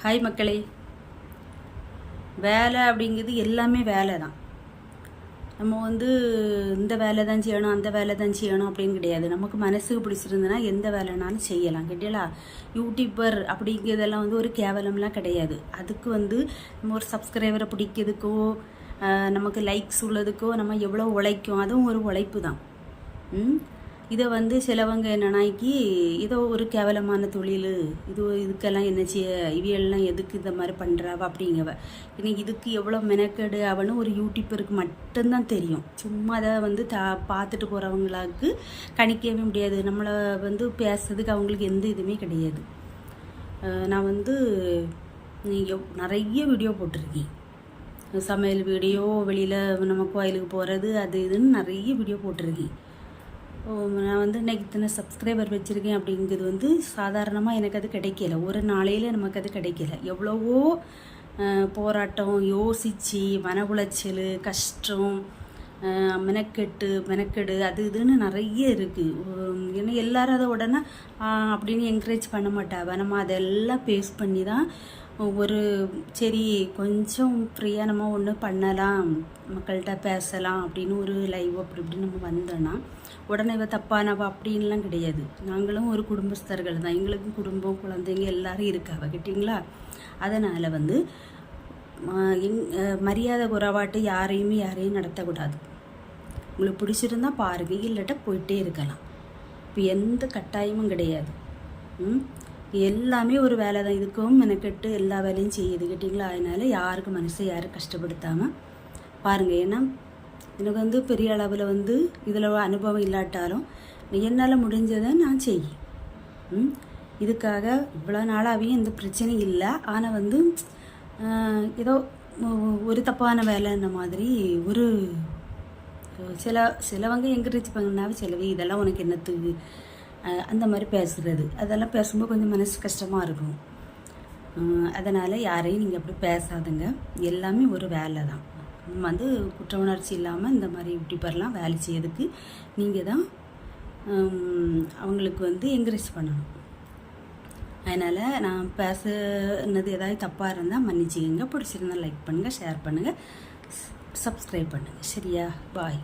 Hi மக்களே. வேலை அப்படிங்கிறது எல்லாமே வேலை தான். நம்ம வந்து இந்த வேலை தான் செய்யணும் அந்த வேலை தான் செய்யணும் அப்படின்னு கிடையாது. நமக்கு மனசுக்கு பிடிச்சிருந்ததுன்னா எந்த வேலைனாலும் செய்யலாம் கேட்டீங்களா? யூடியூபர் அப்படிங்கிறதெல்லாம் வந்து ஒரு கேவலம்லாம் கிடையாது. அதுக்கு வந்து நம்ம ஒரு சப்ஸ்கிரைபரை பிடிக்கிறதுக்கோ நமக்கு லைக்ஸ் உள்ளதுக்கோ நம்ம எவ்வளோ உழைக்கும் அதுவும் ஒரு உழைப்பு தான். ம்? இதை வந்து சிலவங்க என்னன்னாக்கி இதோ ஒரு கேவலமான தொழில் இது இதுக்கெல்லாம் என்ன செய்ய இவியெல்லாம் எதுக்கு இந்த மாதிரி பண்ணுறாவ அப்படிங்கவ. இன்னைக்கு இதுக்கு எவ்வளோ மெனக்கெடு அவனு ஒரு யூடியூப்பருக்கு மட்டும்தான் தெரியும். சும்மா அதை வந்து தா பார்த்துட்டு போகிறவங்களுக்கு கணிக்கவே முடியாது. நம்மளை வந்து பேசுறதுக்கு அவங்களுக்கு எந்த இதுவுமே கிடையாது. நான் வந்து எவ்- நிறைய வீடியோ போட்டிருக்கேன். சமையல் வீடியோ வெளியில் நம்ம கோயிலுக்கு போகிறது அது இதுன்னு நிறைய வீடியோ போட்டிருக்கேன். நான் வந்து இன்னைக்கு இத்தனை சப்ஸ்கிரைபர் வச்சுருக்கேன் அப்படிங்கிறது வந்து சாதாரணமாக எனக்கு அது கிடைக்கல. ஒரு நாளையில் நமக்கு அது கிடைக்கல. எவ்வளவோ போராட்டம் யோசித்து மன உளைச்சல் கஷ்டம் மெனக்கெட்டு மெனக்கெடு அது இதுன்னு நிறைய இருக்குது ஏன்னா எல்லாரும் அதை உடனே அப்படின்னு என்கரேஜ் பண்ண மாட்டாவ நம்ம அதெல்லாம் பேஸ் பண்ணி தான் ஒரு சரி கொஞ்சம் ஃப்ரீயாக நம்ம ஒன்று பண்ணலாம். மக்கள்கிட்ட பேசலாம் அப்படின்னு ஒரு லைவ் அப்படி இப்படின்னு நம்ம வந்தோன்னா உடனே இவ தப்பானவ அப்படின்லாம் கிடையாது. நாங்களும் ஒரு குடும்பஸ்தர்கள் தான். எங்களுக்கும் குடும்பம் குழந்தைங்க எல்லாரும் இருக்காவ கேட்டிங்களா அதனால் வந்து எங் மரியாதை குறைவாட்டு யாரையுமே யாரையும் நடத்தக்கூடாது. உங்களுக்கு பிடிச்சிருந்தா பாருங்க இல்லாட்ட போயிட்டே இருக்கலாம். இப்போ எந்த கட்டாயமும் கிடையாது. ம்? எல்லாமே ஒரு வேலை தான். இதுக்கும் மெனக்கெட்டு எல்லா வேலையும் செய்யுது கேட்டிங்களா? அதனால யாருக்கும் மனசை யாரும் கஷ்டப்படுத்தாமல் பாருங்கள் ஏன்னா எனக்கு வந்து பெரிய அளவில் வந்து இதில் அனுபவம் இல்லாட்டாலும் என்னால் முடிஞ்சதை நான் செய்யும் ம்? இதுக்காக இவ்வளோ நாளாகவே எந்த பிரச்சனையும் இல்லை. ஆனால் வந்து ஏதோ ஒரு தப்பான வேலைன்ன மாதிரி ஒரு சில சிலவங்க என்கரேஜ் பண்ணாவே சிலவே இதெல்லாம் உனக்கு என்னத்துக்கு அந்த மாதிரி பேசுகிறது அதெல்லாம் பேசும்போது கொஞ்சம் மனசு கஷ்டமாக இருக்கும். அதனால் யாரையும் நீங்கள் அப்படி பேசாதுங்க. எல்லாமே ஒரு வேலை தான். நம்ம வந்து குற்ற உணர்ச்சி இல்லாமல் இந்த மாதிரி யூடியூபர்லாம் வேலை செய்யறதுக்கு நீங்கள் தான் அவங்களுக்கு வந்து என்கரேஜ் பண்ணணும். அதனால் நான் பேசுனது ஏதாவது தப்பாக இருந்தால் மன்னிச்சிக்கங்க. பிடிச்சிருந்தா லைக் பண்ணுங்கள் ஷேர் பண்ணுங்கள் சப்ஸ்கிரைப் பண்ணுங்கள் சரியா? பாய்